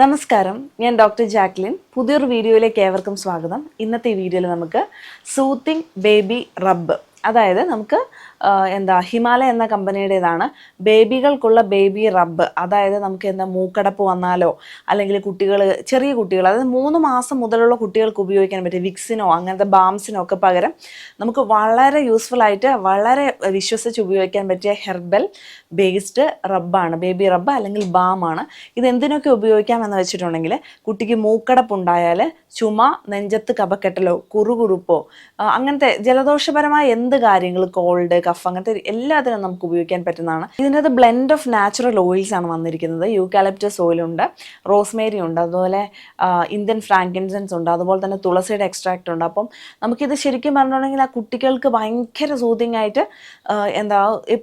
നമസ്കാരം. ഞാൻ doctor Jacqueline. പുതിയൊരു വീഡിയോയിലേക്ക് ഏവർക്കും സ്വാഗതം. ഇന്നത്തെ വീഡിയോയിൽ നമുക്ക് സൂത്തിങ് ബേബി റബ്ബ് അതായത് നമുക്ക് എന്താ ഹിമാലയ എന്ന കമ്പനിയുടേതാണ്. ബേബികൾക്കുള്ള ബേബി റബ്ബ്. അതായത് നമുക്ക് എന്താ മൂക്കടപ്പ് വന്നാലോ അല്ലെങ്കിൽ കുട്ടികൾ ചെറിയ കുട്ടികൾ അതായത് മൂന്ന് മാസം മുതലുള്ള കുട്ടികൾക്ക് ഉപയോഗിക്കാൻ പറ്റിയ വിക്സിനോ അങ്ങനത്തെ ബാംസിനോ ഒക്കെ പകരം നമുക്ക് വളരെ യൂസ്ഫുൾ ആയിട്ട് വളരെ വിശ്വസിച്ച് ഉപയോഗിക്കാൻ പറ്റിയ ഹെർബൽ ബേസ്ഡ് റബ്ബാണ്. ബേബി റബ്ബ് അല്ലെങ്കിൽ ബാമാണ്. ഇത് എന്തിനൊക്കെ ഉപയോഗിക്കാമെന്ന് വെച്ചിട്ടുണ്ടെങ്കിൽ കുട്ടിക്ക് മൂക്കടപ്പുണ്ടായാൽ ചുമ നെഞ്ചത്ത് കപക്കെട്ടലോ കുറുകുറുപ്പോ അങ്ങനത്തെ ജലദോഷപരമായ എന്ത് കാര്യങ്ങൾ കോൾഡ് കഫ് അങ്ങനത്തെ എല്ലാത്തിനും നമുക്ക് ഉപയോഗിക്കാൻ പറ്റുന്നതാണ്. ഇതിനകത്ത് ബ്ലെൻഡ് ഓഫ് നാച്ചുറൽ ഓയിൽസ് ആണ് വന്നിരിക്കുന്നത്. യൂക്കാലിപ്റ്റസ് ഓയിൽ ഉണ്ട് റോസ്മേരി ഉണ്ട് അതുപോലെ ഇന്ത്യൻ ഫ്രാങ്കിൻസൻസ് ഉണ്ട് അതുപോലെ തന്നെ തുളസിയുടെ എക്സ്ട്രാക്റ്റ് ഉണ്ട്. അപ്പം നമുക്കിത് ശരിക്കും പറഞ്ഞിട്ടുണ്ടെങ്കിൽ ആ കുട്ടികൾക്ക് ഭയങ്കര സൂതിങ് ആയിട്ട് എന്താ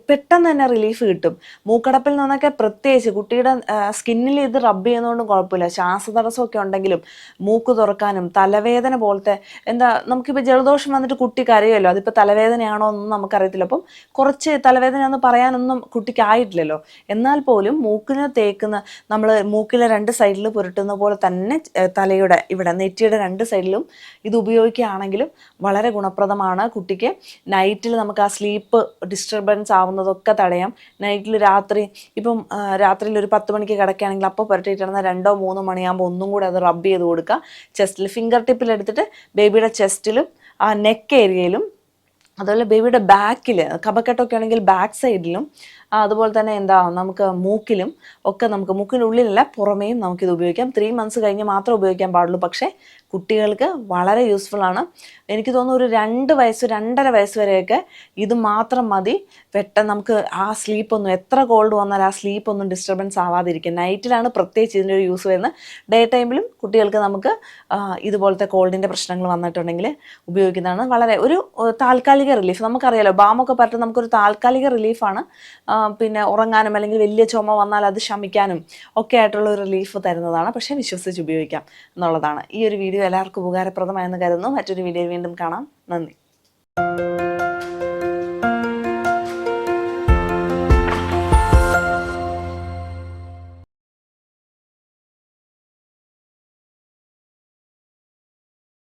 പെട്ടെന്ന് തന്നെ റിലീഫ് കിട്ടും. മൂക്കടപ്പിൽ നിന്നൊക്കെ പ്രത്യേകിച്ച് കുട്ടിയുടെ സ്കിന്നിൽ ഇത് റബ്ബ് ചെയ്യുന്നതുകൊണ്ടും കുഴപ്പമില്ല. ശ്വാസതടസ്സമൊക്കെ ഉണ്ടെങ്കിലും മൂക്ക് തുറക്കാനും തലവേദന പോലത്തെ എന്താ നമുക്കിപ്പോൾ ജലദോഷം വന്നിട്ട് കുട്ടി കരയുമല്ലോ അതിപ്പോൾ തലവേദനയാണോ എന്നൊന്നും നമുക്കറിയത്തില്ല. അപ്പം കുറച്ച് തലവേദന എന്ന് പറയാനൊന്നും കുട്ടിക്ക് ആയിട്ടില്ലല്ലോ എന്നാൽ പോലും മൂക്കിന് തേക്കുന്ന നമ്മൾ മൂക്കിലെ രണ്ട് സൈഡിൽ പുരട്ടുന്ന പോലെ തന്നെ തലയുടെ ഇവിടെ നെറ്റിയുടെ രണ്ട് സൈഡിലും ഇത് ഉപയോഗിക്കുകയാണെങ്കിലും വളരെ ഗുണപ്രദമാണ് കുട്ടിക്ക്. നൈറ്റിൽ നമുക്ക് ആ സ്ലീപ്പ് ഡിസ്റ്റർബൻസ് ആവുന്നതൊക്കെ തടയാം. നൈറ്റിൽ രാത്രി ഇപ്പം രാത്രിയിൽ ഒരു പത്ത് മണിക്ക് കിടക്കുകയാണെങ്കിൽ അപ്പോൾ പുരട്ടിയിട്ടിരുന്ന രണ്ടോ മൂന്നോ മണിയാകുമ്പോൾ ഒന്നും കൂടെ അത് റബ്ബ് ചെയ്ത് കൊടുക്കുക. ചെസ്റ്റിൽ ഫിംഗർ ടിപ്പിൽ എടുത്തിട്ട് ബേബിയുടെ ചെസ്റ്റിലും ആ നെക്ക് ഏരിയയിലും അതുപോലെ ബേബിയുടെ ബാക്കിൽ കപക്കെട്ടൊക്കെ ആണെങ്കിൽ ബാക്ക് സൈഡിലും അതുപോലെ തന്നെ എന്താ നമുക്ക് മൂക്കിലും ഒക്കെ നമുക്ക് മൂക്കിനുള്ളിലല്ല പുറമേയും നമുക്കിത് ഉപയോഗിക്കാം. ത്രീ മന്ത്സ് കഴിഞ്ഞ് മാത്രമേ ഉപയോഗിക്കാൻ പാടുള്ളൂ. പക്ഷേ കുട്ടികൾക്ക് വളരെ യൂസ്ഫുൾ ആണ്. എനിക്ക് തോന്നുന്നു ഒരു രണ്ട് വയസ്സ് രണ്ടര വയസ്സ് വരെയൊക്കെ ഇത് മാത്രം മതി. പെട്ടെന്ന് നമുക്ക് ആ സ്ലീപ്പൊന്നും എത്ര കോൾഡ് വന്നാൽ ആ സ്ലീപ്പൊന്നും ഡിസ്റ്റർബൻസ് ആവാതിരിക്കും നൈറ്റിലാണ് പ്രത്യേകിച്ച് ഇതിന്റെ ഒരു യൂസ് വരുന്നത്. ഡേ ടൈമിലും കുട്ടികൾക്ക് നമുക്ക് ഇതുപോലത്തെ കോൾഡിന്റെ പ്രശ്നങ്ങൾ വന്നിട്ടുണ്ടെങ്കിൽ ഉപയോഗിക്കുന്നതാണ് വളരെ ഒരു താൽക്കാലിക റിലീഫ് നമുക്കറിയാലോ ബാമൊക്കെ പറഞ്ഞിട്ട് നമുക്കൊരു താൽക്കാലിക റിലീഫാണ് പിന്നെ ഉറങ്ങാനും അല്ലെങ്കിൽ വലിയ ചുമ വന്നാൽ അത് ശമിക്കാനും ഒക്കെ ആയിട്ടുള്ള ഒരു റിലീഫ് തരുന്നതാണ്. പക്ഷേ വിശ്വസിച്ച് ഉപയോഗിക്കാം എന്നുള്ളതാണ്. ഈ ഒരു വീഡിയോ എല്ലാവർക്കും ഉപകാരപ്രദമായെന്ന് കരുതുന്നു. മറ്റൊരു വീഡിയോ വീണ്ടും കാണാം. നന്ദി.